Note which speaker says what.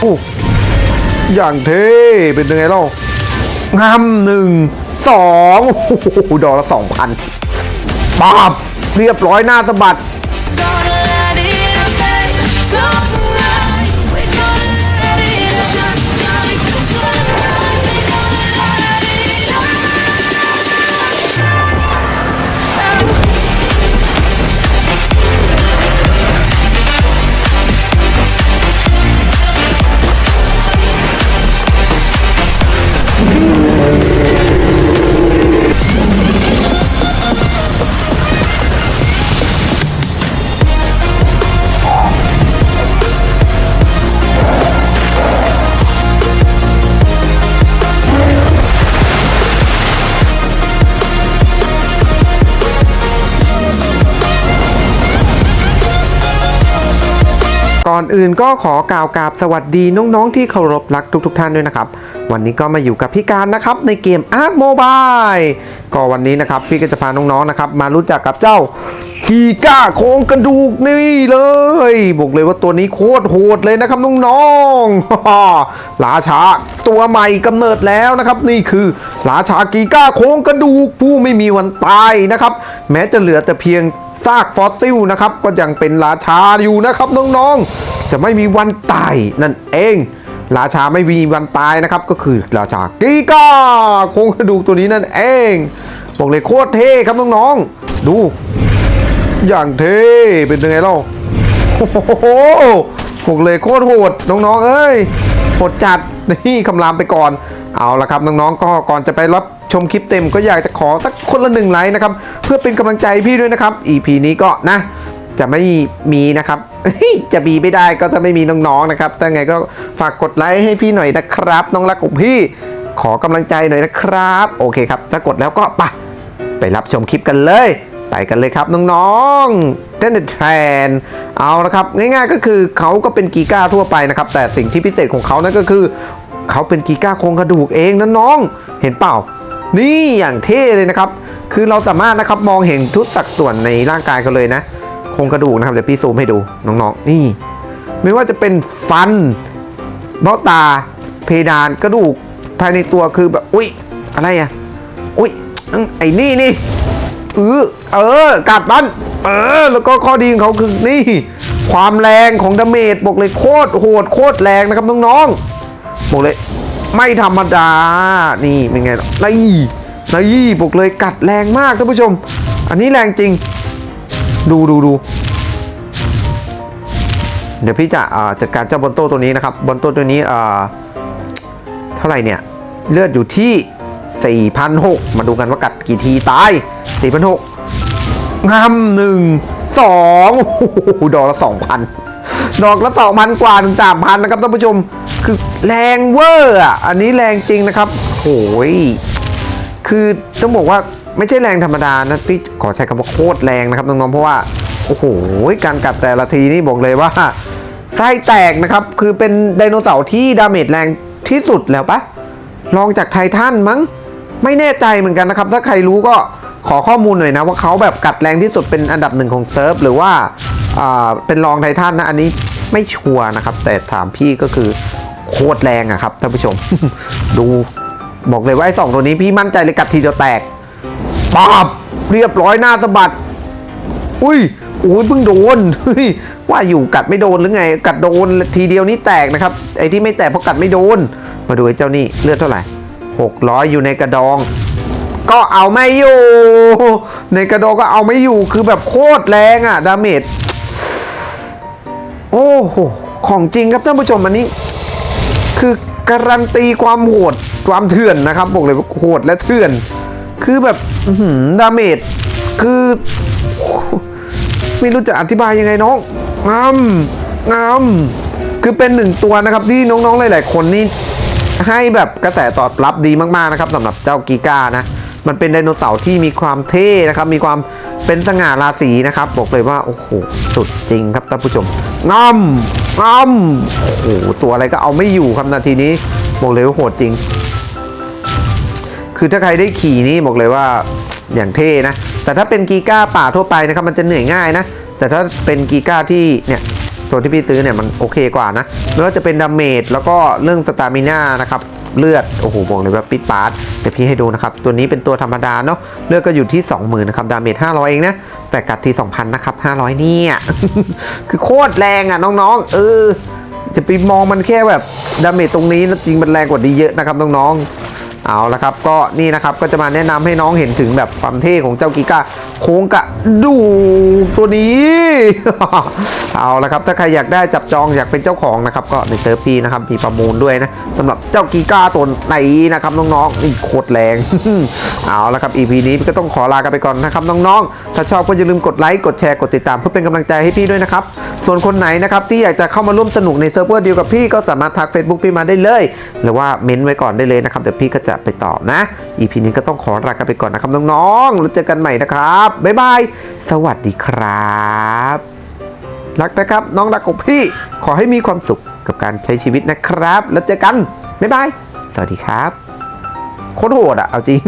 Speaker 1: โอ้อย่างเท่เป็นยังไงเล่างามหนึ่งสองโอ้โหดอกละสองพันปาบเรียบร้อยหน้าสะบัด อนอื่นก็ขอกล่าวกราบสวัสดีน้องๆที่เคารพรักทุกๆทท่านด้วยนะครับ วันนี้ก็มาอยู่กับพี่การนะครับในเกม Ark Mobile ก็วันนี้นะครับพี่ก็จะพาน้องๆนะครับมารู้จักกับเจ้ากีก้าโครงกระดูกนี่เลยบอกเลยว่าตัวนี้โคตรโหดเลยนะครับน้องๆราชาตัวใหม่กำเนิดแล้วนะครับ นี่คือราชากีก้าโครงกระดูกผู้ไม่มีวันตายนะครับ แม้จะเหลือแต่เพียง ซากฟอสซิลนะครับก็ยังเป็นราชาอยู่นะครับน้องๆ จะไม่มีวันตายนั่นเองราชาไม่มีวันตายนะครับ ก็คือราชากีกาโครงกระดูกตัวนี้นั่นเองบอกเลยโคตรเท่ครับน้องๆดู อย่างเท่เป็นยังไงเล่าโอ้โหบอกเลยโคตรโหดน้องๆเอ้ยโหดจัด นี่คำรามไปก่อน เอาละครับน้องๆก็ก่อนจะไปรับชมคลิปเต็มก็อยากจะขอสักคนละหนึ่งไลค์นะครับ เพื่อเป็นกำลังใจพี่ด้วยนะครับ EP นี้ก็นะ จะไม่มีนะครับ จะมีไม่ได้ก็จะไม่มีน้องๆนะครับแต่ไงก็ฝากกดไลค์ให้พี่หน่อยนะครับ น้องรักของพี่ขอกำลังใจหน่อยนะครับ โอเคครับ ถ้ากดแล้วก็ไปไปรับชมคลิปกันเลย ไปกันเลยครับน้องๆเต้นแทนเอาละครับ ง่ายๆก็คือเขาก็เป็นกีก้าทั่วไปนะครับ แต่สิ่งที่พิเศษของเขานั่นก็คือ เขาเป็นกีก้าโครงกระดูกเองนะน้อง เห็นเปล่า นี่อย่างเท่เลยนะครับ คือเราสามารถนะครับมองเห็นทุกสัดส่วนในร่างกายเขาเลยนะ โครงกระดูกนะครับเดี๋ยวพี่ซูมให้ดูน้องๆนี่ ไม่ว่าจะเป็นฟันเบ้าตา เพดานกระดูกภายในตัวคือแบบอุ๊ยอะไรอะอุ๊ยไอ้นี่นี่เออเออกัดมันเออ แล้วก็ข้อดีของเขาคือนี่ ความแรงของดาเมจบอกเลยโคตรโหดโคตรแรงนะครับน้องๆ บอกเลย ไม่ธรรมดา นี่เป็นไงล่ะนี่นี่บอกเลยกัดแรงมากท่านผู้ชม อันนี้แรงจริง ดูดูดูเดี๋ยวพี่จะจัดการเจ้าบนโต้ตัวนี้นะครับบนโต้ตัวนี้อ่าเท่าไหร่เนี่ย เลือดอยู่ที่4,600มาดูกันว่ากัดกี่ทีตาย4,600งามหนึ่งสองโอ้โหดอกละ 2,000 ดอกละ 2,000 กว่าถึง3,000 นะครับท่านผู้ชม คือแรงเวอร์อะ อันนี้แรงจริงนะครับโอ้ยคือต้องบอกว่าไม่ใช่แรงธรรมดานะพี่ขอใช้คำว่าโคตรแรงนะครับน้องๆเพราะว่าโอ้โหการกัดแต่ละทีนี่บอกเลยว่าไส้แตกนะครับ คือเป็นไดโนเสาร์ที่ดาเมจแรงที่สุดแล้วปะลองจากไททันมั้ง ไม่แน่ใจเหมือนกันนะครับ ถ้าใครรู้ก็ขอข้อมูลหน่อยนะว่าเขาแบบกัดแรงที่สุดเป็นอันดับหนึ่งของเซิร์ฟหรือว่าอ่าเป็นรองไททันนะอันนี้ไม่ชัวร์นะครับ แต่ถามพี่ก็คือ โคตรแรงอะครับท่านผู้ชม ดูบอกเลยว่าไอ้สองตัวนี้พี่มั่นใจเลยกัดทีเดียวแตกปาบเรียบร้อยหน้าสะบัด อุ้ยอุ้ยเพิ่งโดนว่าอยู่กัดไม่โดนหรือไง กัดโดนทีเดียวนี้แตกนะครับ ไอ้ที่ไม่แตกเพราะกัดไม่โดน มาดูไอ้เจ้านี่เลือดเท่าไหร่หกร้อยอยู่ในกระดอง ก็เอาไม่อยู่ ในกระดองก็เอาไม่อยู่คือแบบโคตรแรงอะดาเมจโอ้โหของจริงครับท่านผู้ชมอันนี้ คือการันตีความโหดความเถื่อนนะครับบอกเลยว่าโหดและเถื่อน คือแบบดาเมจคือไม่รู้จะอธิบายยังไงน้องงามงามคือเป็นหนึ่งตัวนะครับที่น้องๆหลายๆคนนี่ให้แบบกระแสตอบรับดีมากๆนะครับสำหรับเจ้ากีก้านะ มันเป็นไดโนเสาร์ที่มีความเท่นะครับ มีความเป็นสง่าราศีนะครับ บอกเลยว่า โอ้โห สุดจริงครับท่านผู้ชมงามงามโอ้โห ตัวอะไรก็เอาไม่อยู่ครับนาทีนี้ บอกเลยว่าโหดจริง คือถ้าใครได้ขี่นี่บอกเลยว่าอย่างเท่นะ แต่ถ้าเป็นกีก้าป่าทั่วไปนะครับ มันจะเหนื่อยง่ายนะ แต่ถ้าเป็นกีก้าที่เนี่ยตัวที่พี่ซื้อเนี่ยมันโอเคกว่านะไม่ว่าจะเป็นดาเมจแล้วก็เรื่องสตามิน่านะครับ เลือดโอ้โหบอกเลยว่าปิดปาร์ตเดี๋ยวพี่ให้ดูนะครับ ตัวนี้เป็นตัวธรรมดาเนาะเลือดก็อยู่ที่ 20,000นะครับดาเมจ500 เองนะแต่กัดที 2,000 นะครับ 500 เนี่ย คือโคตรแรงอะน้องๆ เออ จะไปมองมันแค่แบบดาเมจตรงนี้นะจริงมันแรงกว่านี้เยอะนะครับน้องๆ เอาละครับก็นี่นะครับก็จะมาแนะนำให้น้องเห็นถึงแบบความเท่ของเจ้ากิก้าโค้งกะดูตัวนี้ เอาละครับถ้าใครอยากได้จับจองอยากเป็นเจ้าของนะครับก็ในเซิร์ฟพีนะครับมีประมูลด้วยนะสำหรับเจ้ากิก้าตัวไหนนะครับน้องๆนี่โคตรแรง เอาละครับ EP นี้ก็ต้องขอลากันไปก่อนนะครับน้องๆ ถ้าชอบก็อย่าลืมกดไลค์กดแชร์กดติดตามเพื่อเป็นกำลังใจให้พี่ด้วยนะครับ ส่วนคนไหนนะครับที่อยากจะเข้ามาร่วมสนุกในเซิร์ฟเวอร์เดียวกับพี่ก็สามารถทัก Facebook พี่มาได้เลย หรือว่าเม้นไว้ก่อนได้เลยนะครับเดี๋ยวพี่ก็จะไปตอบนะ EP นี้ก็ต้องขอลากันไปก่อนนะครับน้องๆแล้วเจอกันใหม่นะครับบ๊ายบายสวัสดีครับรักนะครับ น้องรักของพี่ขอให้มีความสุขกับการใช้ชีวิตนะครับ แล้วเจอกันบ๊ายบายสวัสดีครับโคตรโหดอะเอาจริง